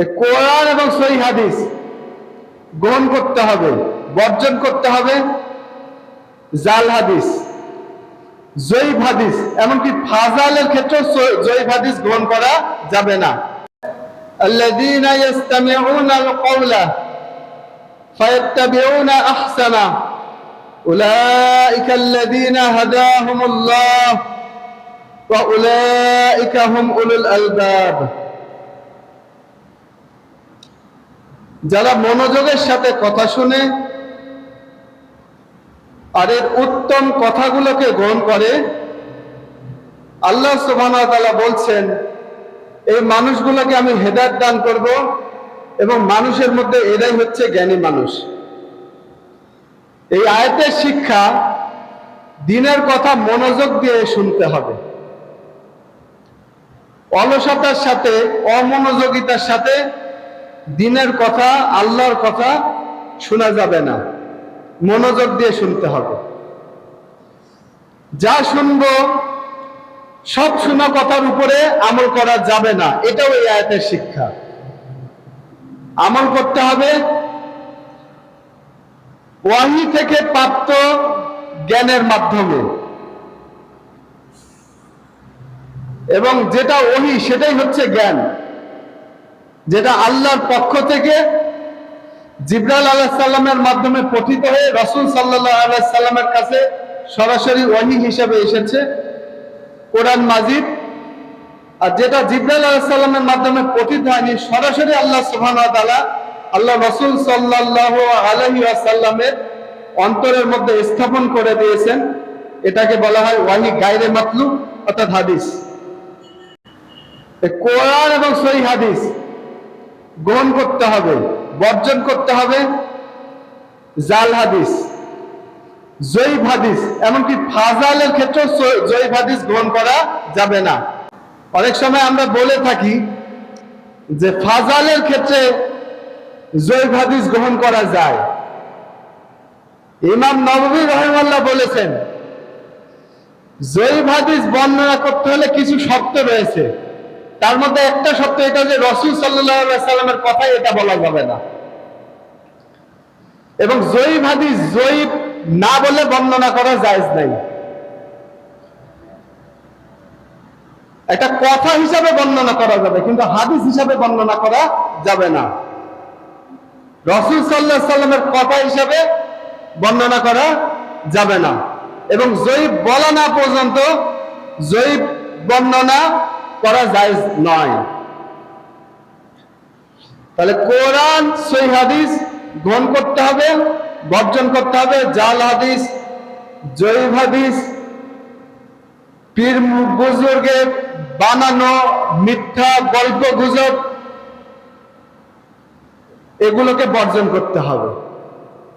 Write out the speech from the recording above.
এই কোরআন এবং সই হাদিস গ্রহণ করতে হবে বর্জন করতে হবে জাল হাদিস জয়ীব হাদিস এমনকি ফাজালের ক্ষেত্রে জয়ীব হাদিস গ্রহণ করা যাবে না الذين يستمعون القول فيتبعون احسنه اولئك الذين هداهم الله واولئك هم اولو الالباب যারা মনোযোগের সাথে কথা শুনে আর এর উত্তম কথাগুলোকে গ্রহণ করে, আল্লাহ সুবহানাহু বলছেন, এই মানুষগুলোকে আমি হেদায়ত দান করব এবং মানুষের মধ্যে এরাই হচ্ছে জ্ঞানী মানুষ। এই আয়তের শিক্ষা দিনের কথা মনোযোগ দিয়ে শুনতে হবে। অলসতার সাথে, অমনোযোগিতার সাথে দিনের কথা, আল্লাহর কথা শোনা যাবে না। মনোযোগ দিয়ে শুনতে হবে। যা শুনব, সব শোনা কথার উপরে আমল করা যাবে না। এটাও এই আয়াতের শিক্ষা। আমল করতে হবে। ওয়াহি থেকে প্রাপ্ত জ্ঞানের মাধ্যমে। এবং যেটা ওহি সেটাই হচ্ছে জ্ঞান। যেটা আল্লাহর পক্ষ থেকে জিব্রাইল আলাহ সাল্লামের মাধ্যমে পঠিত হয়ে রসুল সাল্লাহ আলাহ সাল্লামের কাছে সরাসরি ওয়াহি হিসাবে এসেছে। কোরআন মাজিদ। আর যেটা জিব্রাল আলাহ সাল্লামের মাধ্যমে পঠিত হয়নি, সরাসরি আল্লাহ সুবহান আল্লাহ রসুল সাল্লাহ আলহি আসাল্লামের অন্তরের মধ্যে স্থাপন করে দিয়েছেন। এটাকে বলা হয় ওয়াহি গাইরে মাতলু অর্থাৎ হাদিস। কোরআন এবং সই হাদিস গ্রহণ করতে হবে, বর্জন করতে হবে জাল হাদিস জৈব হাদিস, এমনকি ফাজালের ক্ষেত্রে জয়ীব হাদিস গ্রহণ করা যাবে না। অনেক সময় আমরা বলে থাকি যে ফাজালের ক্ষেত্রে জৈব হাদিস গ্রহণ করা যায়। ইমাম নবী রহমাল্লাহ বলেছেন জৈব হাদিস বর্ণনা করতে হলে কিছু শর্ত রয়েছে। তার মধ্যে একটা শর্ত এটা যে রসুল সাল্লামের কথাই এটা বলা যাবে না। এবং জয়ীব হাদিস, জয়ীব না বলে বর্ণনা করা জায়েজ নাই। একটা কথা হিসাবে বর্ণনা করা যাবে, কিন্তু হাদিস হিসাবে বর্ণনা করা যাবে না। রসুল সাল্লাহ সাল্লামের কথা হিসাবে বর্ণনা করা যাবে না। এবং জয়ীব বলা না পর্যন্ত জয়ীব বর্ণনা করা জায়েজ নয়। তাহলে কোরআন সই হাদিস গ্রহণ করতে হবে, বর্জন করতে হবে, জাল হাদিস, জয়ীব হাদিস, পীর বুজুর্গের বানানো মিথ্যা গল্প গুজব, এগুলোকে বর্জন করতে হবে।